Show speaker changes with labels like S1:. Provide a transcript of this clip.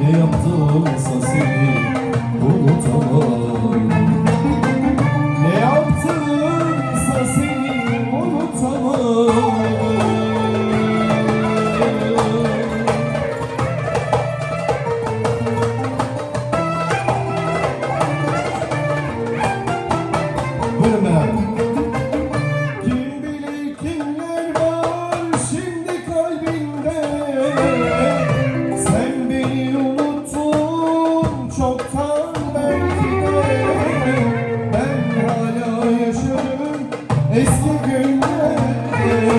S1: Ne yaptımsa seni unutamam Ne yaptımsa seni unutamam Buyurun. çoktan belki de Ben hala yaşarım eski günlerde.